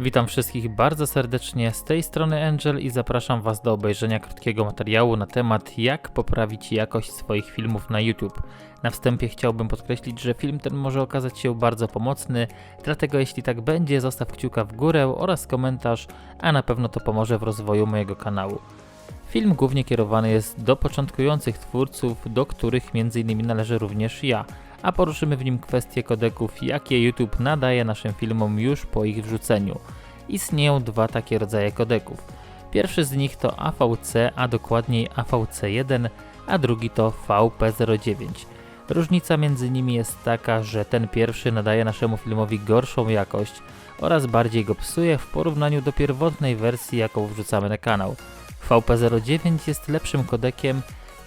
Witam wszystkich bardzo serdecznie z tej strony Angel i zapraszam Was do obejrzenia krótkiego materiału na temat jak poprawić jakość swoich filmów na YouTube. Na wstępie chciałbym podkreślić, że film ten może okazać się bardzo pomocny, dlatego jeśli tak będzie, zostaw kciuka w górę oraz komentarz, a na pewno to pomoże w rozwoju mojego kanału. Film głównie kierowany jest do początkujących twórców, do których m.in. należę również ja, a poruszymy w nim kwestie kodeków, jakie YouTube nadaje naszym filmom już po ich wrzuceniu. Istnieją dwa takie rodzaje kodeków. Pierwszy z nich to AVC, a dokładniej AVC1, a drugi to VP09. Różnica między nimi jest taka, że ten pierwszy nadaje naszemu filmowi gorszą jakość oraz bardziej go psuje w porównaniu do pierwotnej wersji, jaką wrzucamy na kanał. VP09 jest lepszym kodekiem,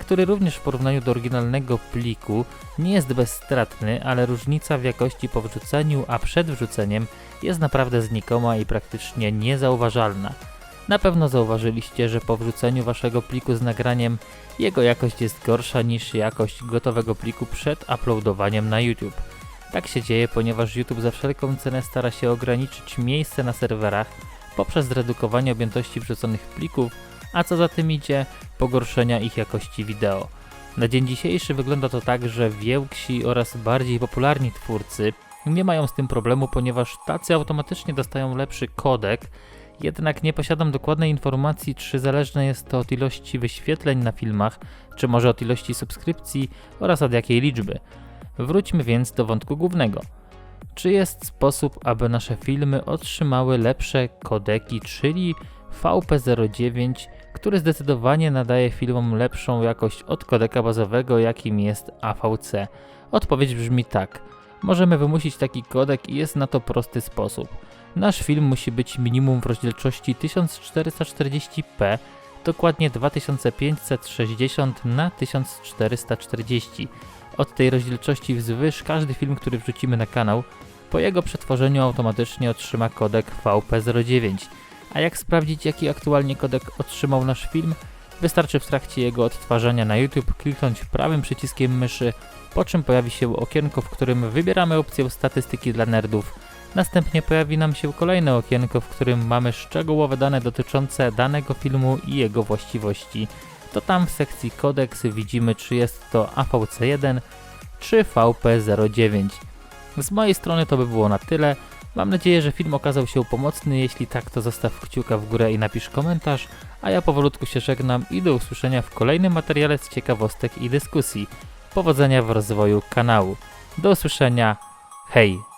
który również w porównaniu do oryginalnego pliku nie jest bezstratny, ale różnica w jakości po wrzuceniu, a przed wrzuceniem jest naprawdę znikoma i praktycznie niezauważalna. Na pewno zauważyliście, że po wrzuceniu waszego pliku z nagraniem jego jakość jest gorsza niż jakość gotowego pliku przed uploadowaniem na YouTube. Tak się dzieje, ponieważ YouTube za wszelką cenę stara się ograniczyć miejsce na serwerach poprzez zredukowanie objętości wrzuconych plików, a co za tym idzie, pogorszenia ich jakości wideo. Na dzień dzisiejszy wygląda to tak, że więksi oraz bardziej popularni twórcy nie mają z tym problemu, ponieważ tacy automatycznie dostają lepszy kodek, jednak nie posiadam dokładnej informacji, czy zależne jest to od ilości wyświetleń na filmach, czy może od ilości subskrypcji oraz od jakiej liczby. Wróćmy więc do wątku głównego. Czy jest sposób, aby nasze filmy otrzymały lepsze kodeki, czyli VP09, który zdecydowanie nadaje filmom lepszą jakość od kodeka bazowego, jakim jest AVC? Odpowiedź brzmi tak. Możemy wymusić taki kodek i jest na to prosty sposób. Nasz film musi być minimum w rozdzielczości 1440p, dokładnie 2560 na 1440. Od tej rozdzielczości wzwyż każdy film, który wrzucimy na kanał, po jego przetworzeniu automatycznie otrzyma kodek VP09. A jak sprawdzić jaki aktualnie kodek otrzymał nasz film? Wystarczy w trakcie jego odtwarzania na YouTube kliknąć prawym przyciskiem myszy, po czym pojawi się okienko, w którym wybieramy opcję statystyki dla nerdów. Następnie pojawi nam się kolejne okienko, w którym mamy szczegółowe dane dotyczące danego filmu i jego właściwości. To tam w sekcji kodeks widzimy czy jest to AVC1 czy VP09. Z mojej strony to by było na tyle. Mam nadzieję, że film okazał się pomocny. Jeśli tak, to zostaw kciuka w górę i napisz komentarz. A ja powolutku się żegnam i do usłyszenia w kolejnym materiale z ciekawostek i dyskusji. Powodzenia w rozwoju kanału. Do usłyszenia. Hej!